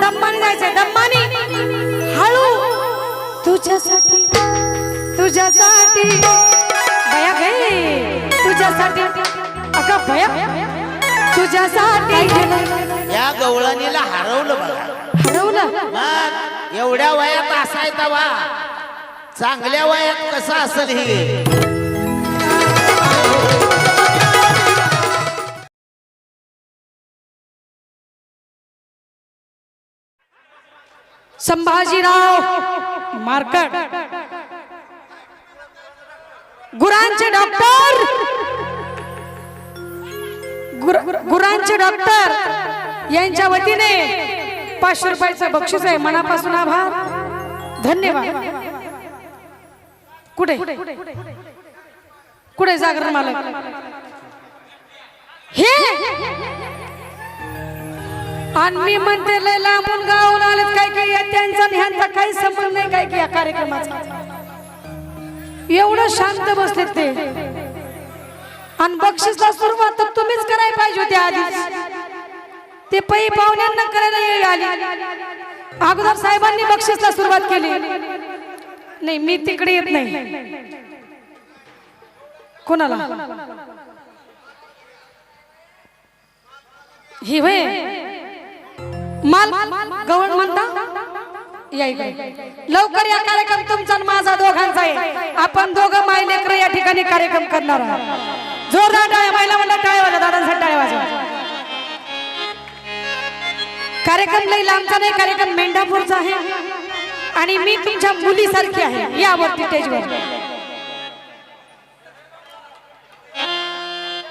दम्मानी जायचंय दम्मानी हळू. तुझ्यासाठी तुझ्यासाठी. बया गे. तुझ्यासाठी. अगं बया तुझ्यासाठी. या गवळणीला हरवलं बघा. हरवलं. मग एवढ्या वयात असायचा वा. चांगल्या वयात कसं असेल हे? संभाजीराव मार्कट. गुरांचे डॉक्टर. गुरांचे डॉक्टर यांच्या वतीने पाचशे रुपयाचं बक्षीस आहे. मनापासून आभार. धन्यवाद. कुठे? कुठे? जागरण मालक. हे! आणि मी म्हणते लय लांबून गावून आलेत काय काय या त्यांचा आणि ह्यांचा काही संबंध नाही काय की या कार्यक्रमाचा. एवढं शांत बसलेत ते. आणि बक्षीसला सुरुवात तर तुम्हीच करायला पाहिजे होती आधी ते पै पाहुण्यांना करायला आली. अगोदर साहेबांनी बक्षीसला सुरुवात केली. नाही मी तिकडे येत नाही. कोणाला? ही वय माल गवण म्हणता? या लवकर या कार्यक्रम तुमचा आणि माझा दोघांचा आहे. आपण दोघं माय लेकर या ठिकाणी कार्यक्रम करणार आहोत. जोरदार टाळ्या महिला म्हणलं टाळ्या वाजा दादांसाठी टाळ्या वाजा कार्यक्रम लई लांबचा नाही कार्यक्रम मेंढापूरचा आहे. आणि मी तुमच्या मुलीसारखी आहे यावरती स्टेजवर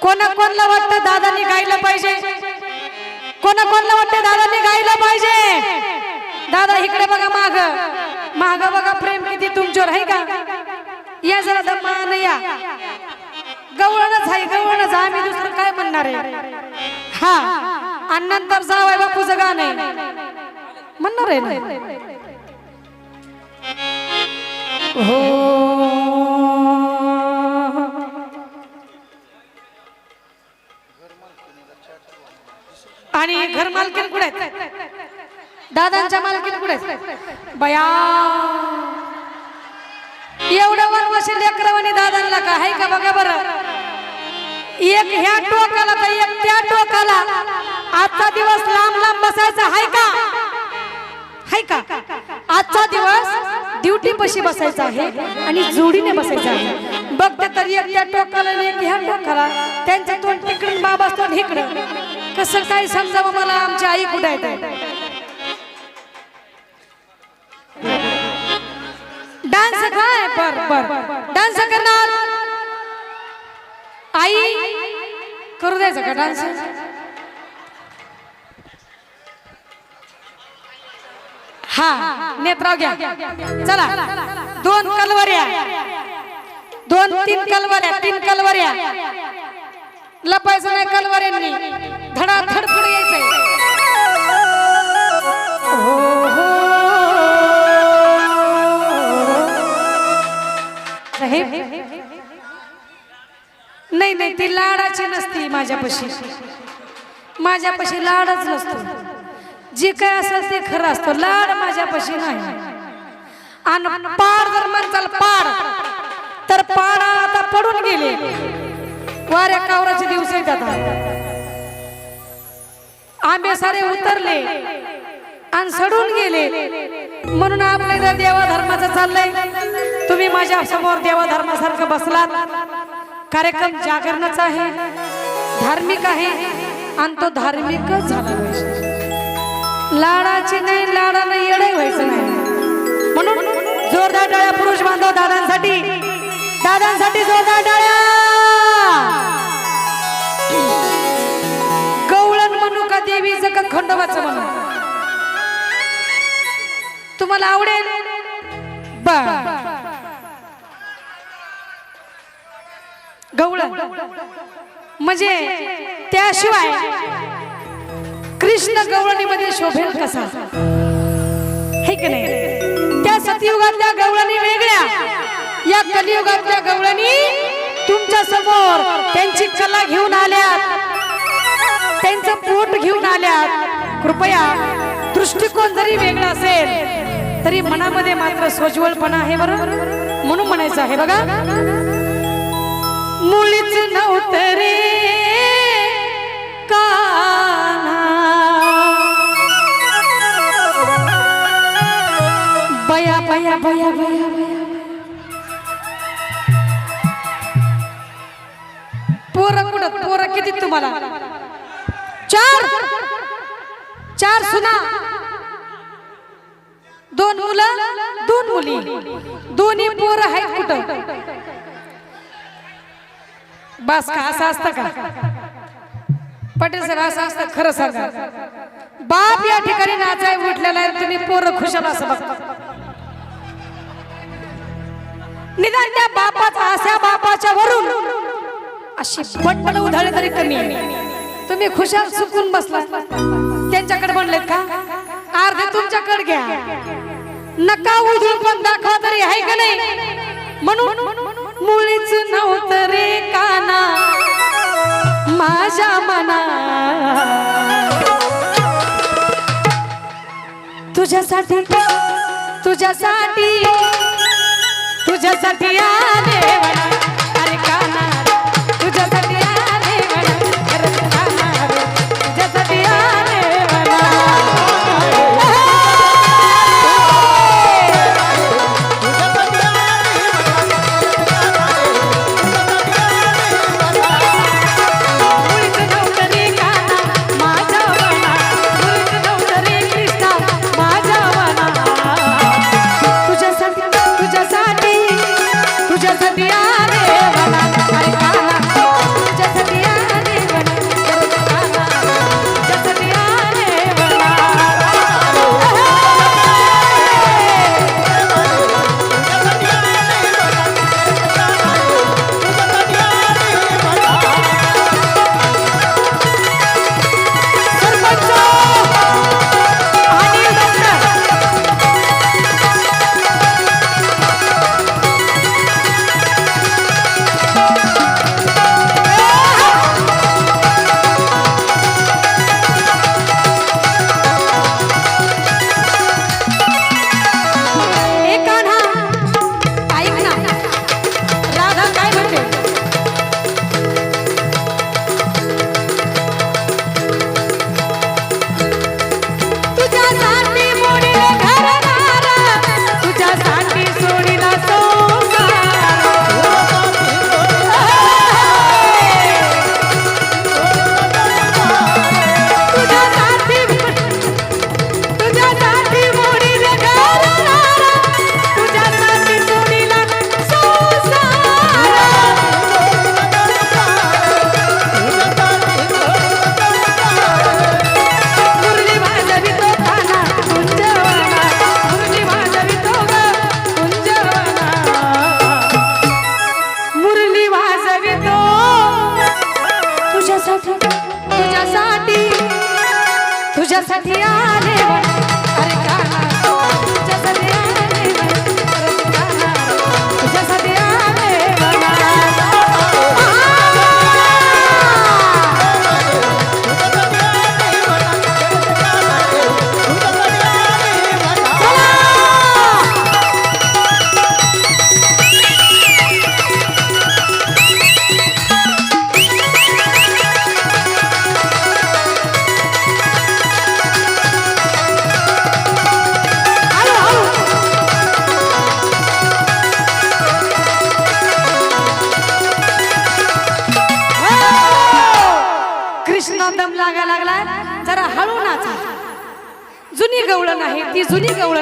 कोणा कोणला वाटतं दादानी गायला पाहिजे? कोणा कोणला वाटते दादानी गायला पाहिजे? दादा इकडे बघा माग. माग बघा प्रेम किती तुमच्यावर आहे का? या जरा दमान या. गवळणच आहे गवळणच. आम्ही दुसरं काय म्हणणार आहे? हा. आणि नंतर जावाय बापूचं गाणं म्हणणार आहे हो. आणि घर मालकीन कुठे दादांच्या मालकीन कुठे बया. एवढं वनवाशी लेकरवानी दादांना का? आहे का बघा बरं? एक ह्या टोकाला तर एक त्या टोकाला. आजचा दिवस लांब लांब बसायचा आहे का? हाय का? आजचा दिवस ड्युटी पशी बसायचा आहे आणि जोडीने बसायचा आहे. बघते तर एक त्या टोकाला एक ह्या टोकाला. त्यांचं तोंड तिकडून बाबा तोंड इकडं. कसं काय समजावं मला? आमची आई कुठे डान्स काय बर बर. डान्स करणार आई करू द्यायचं का डान्स? हा नेत्राव घ्या. चला. दोन कलवऱ्या. दोन तीन कलवऱ्या तीन कलवऱ्या. लपायचं नाही कलवऱ्यांनी धडा पुढे यायचंय. हो, साहेब नाही नाही ती लाडाची नसती माझ्यापाशी. माझ्यापाशी लाडच नसतो. जे काय असेल ते खरं असतं. लाड माझ्यापाशी नाही. आणि पाड जर म्हणताल पाड तर पाडा आता पडून गेले. वाऱ्या कावराचे दिवस आहेत आता. आंबे सारे उतरले आणि सडून गेले. म्हणून आपल्या इथं देवा धर्माचं चाललंय. तुम्ही माझ्यासमोर देवा धर्मासारखं बसलात. कार्यक्रम जागरणाचा आहे धार्मिक आहे आणि तो धार्मिकच झाला पाहिजे. लाडाची नाही लाडानं येडे व्हायचं नाही. म्हणून जोरदार टाळ्या पुरुष बांधव दादांसाठी दादांसाठी जोरदार टाळ्या. गवळण म्हणू का देवीचं का खंडोबाचं म्हणू? तुम्हाला आवडेल? गवळण. म्हणजे त्याशिवाय कृष्ण गवळणीमध्ये शोभेल कसा? हे की नाही? त्या सतयुगातल्या गवळणी वेगळ्या. या कलियुगातल्या गवळणी तुमच्यासमोर त्यांची कला घेऊन आल्यात. त्यांचं पोट घेऊन आल्यात. कृपया दृष्टिकोन जरी वेगळा असेल तरी मनामध्ये मात्र सोज्वळपणा आहे बरोबर म्हणून म्हणायचं आहे बघा. मुळीच नव्हतं रे कान्हा. बया बया बया बया. तुम्हाला. चार. चार सुना. दोन मुलं दोन मुली. दोन्ही पोर आहेत कुठं? बस का असं असतं का? पटेल सर असं असतं खरं सांगा. बाप या ठिकाणी नाचाय उठलेला आहे तुम्ही पोर खुशाल असं बघता निदान त्या बापाचा अशा बापाच्या वरून अशी पटपट उधळले तरी कमी. तुम्ही खुशाल सुकून बसला त्यांच्याकडे म्हणलेत का? अर्धे तुमच्याकडे घ्या. नका उधळून पण दाखवा तरी आहे का नाही? म्हणून मुळीच नव्हतं रे काना. माझ्या मना. तुझ्यासाठी तुझ्यासाठी तुझ्यासाठी आले तुझ्यासाठी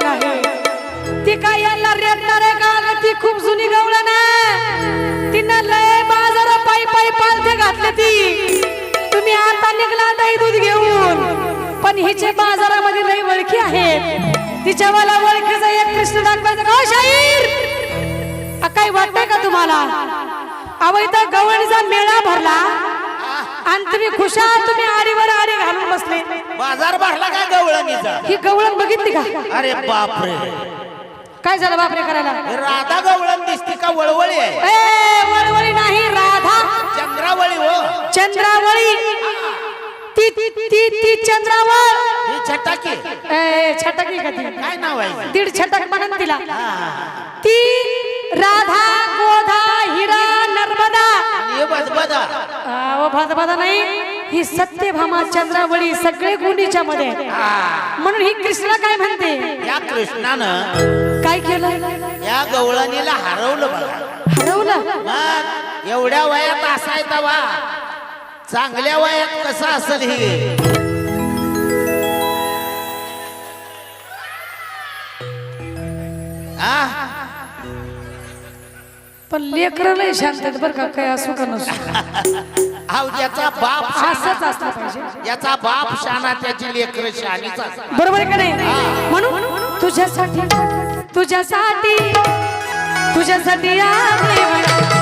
गवळण आहे. ती काय यांना रेटणार आहे का ती खूप जुनी गवळण आहे. तिनं लय बाजार पायी पायी पालथे घातले ती. तुम्ही आता निघला दही दूध घेऊन. पण हिचे बाजारामध्ये लय ओळखी आहेत. तिच्या मला ओळखीचा एक कृष्ण दाखवायचा का? शाहीर! काही वाटतंय का तुम्हाला? अवैध गवळीचा गवळणीचा मेळा भरला? आणि तुम्ही खुशाल तुम्ही आडीवर आडी घालून बसले. बाजार भरला काय गवळणीचा? ही गवळण बघितली का? अरे बापरे. काय झालं बापरे करायला? राधा गवळण दिसते का वळवळी आहे? ए वळवळी नाही राधा. चंद्रावळी हो. चंद्रावळी. ती ती ती ती चंद्रावर ही छटाकी. ए, छटक का ती? काय नाव आहे? दीड छटक म्हणून तिला. ती राधा गोधा हिरा नर्मदा. भाजबादा नाही. ही सत्यभामा चंद्रावळी सगळे गुणीच्या मध्ये. म्हणून ही कृष्णा काय म्हणते? या कृष्णानं काय केलं? या गवळणीला हरवलं बघा. हरवलं? मग एवढ्या वयात असायचा वा चांगल्या वयात कसं असेल हे? आ? पण लेकर लय शांत बरं का काय असू का नसू अहो, ज्याचा बाप असंच शहाणा- असलं पाहिजे याचा बाप शाना त्याची लेकर शानीच असतात. बरोबर आहे का नाही म्हणून तुझ्यासाठी तुझ्यासाठी तुझ्यासाठी म्हणा.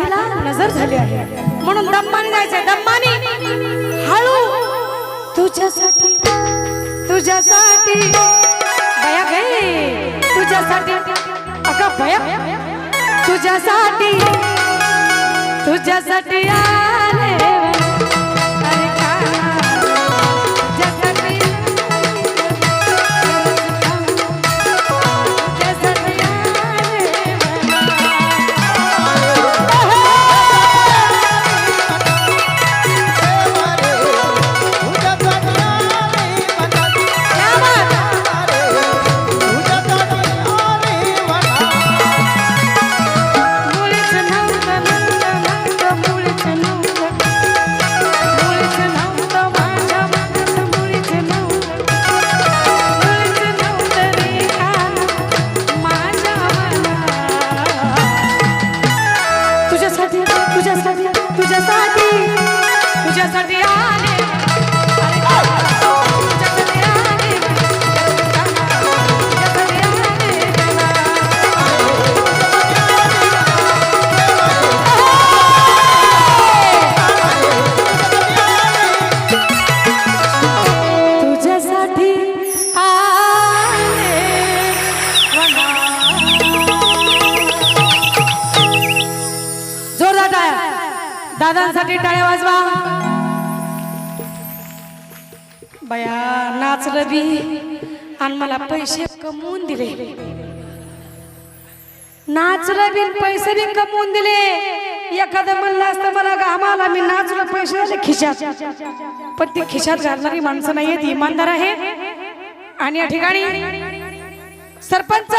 तिला नजर झाली आहे. म्हणून दम्मानी जायचंय. दम्मानी हळू. तुझ्यासाठी तुझ्यासाठी. बया गे. तुझ्यासाठी. अगं बया तुझ्यासाठी. तुझ्यासाठी आ. पैसे कमवून दिले. नाचलं बिन पैसे बी कमवून दिले. एखादं म्हणलं असतं मला गामाला मी नाचलं पैसे झाले खिशात. पण ती खिशात घालणारी माणसं नाहीये ती इमानदार आहे. आणि या ठिकाणी सरपंच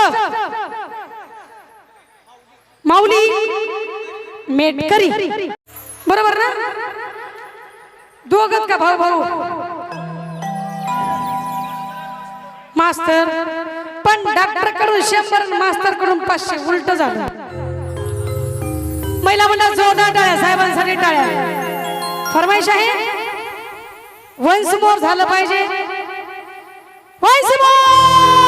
माऊली मेटकरी. बरोबर ना? दोघच का भाऊ भाऊ? मास्तर. पण डॉक्टरकडून शंभर मास्तरकडून पाचशे उलट झालं. महिला मंडळ जोरदार टाळ्या साहेबांसाठी टाळ्या. फरमाईश आहे? वन्स मोर झालं पाहिजे. Once more!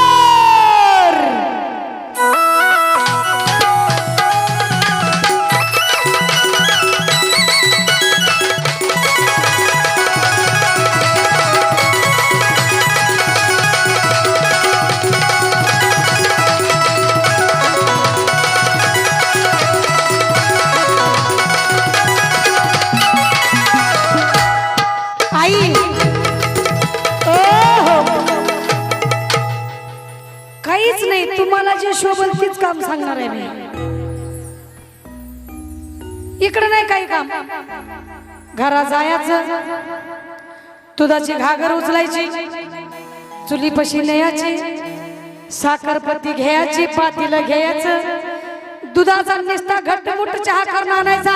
तिकडे नाही काही काम. घरा जायचं. दुधाची घागर उचलायची. चुलीपशी न्यायची. साखरपती घ्यायची पातीला घ्यायचं. दुधाचा निस्ता घट्टमुट्ट चहा करून आणायचा.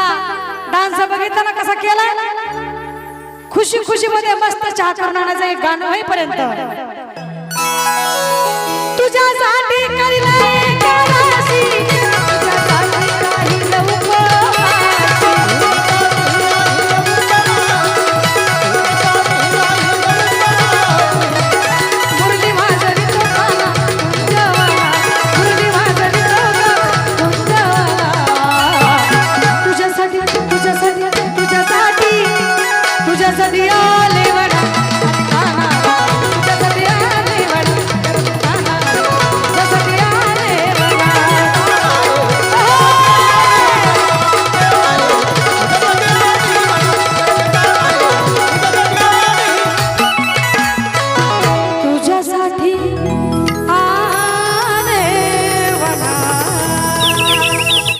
डान्स बघितला ना कसा केला खुशी खुशी मध्ये मस्त चहा करून आणायचा एक गाणं होईपर्यंत. तुझ्यासाठी करील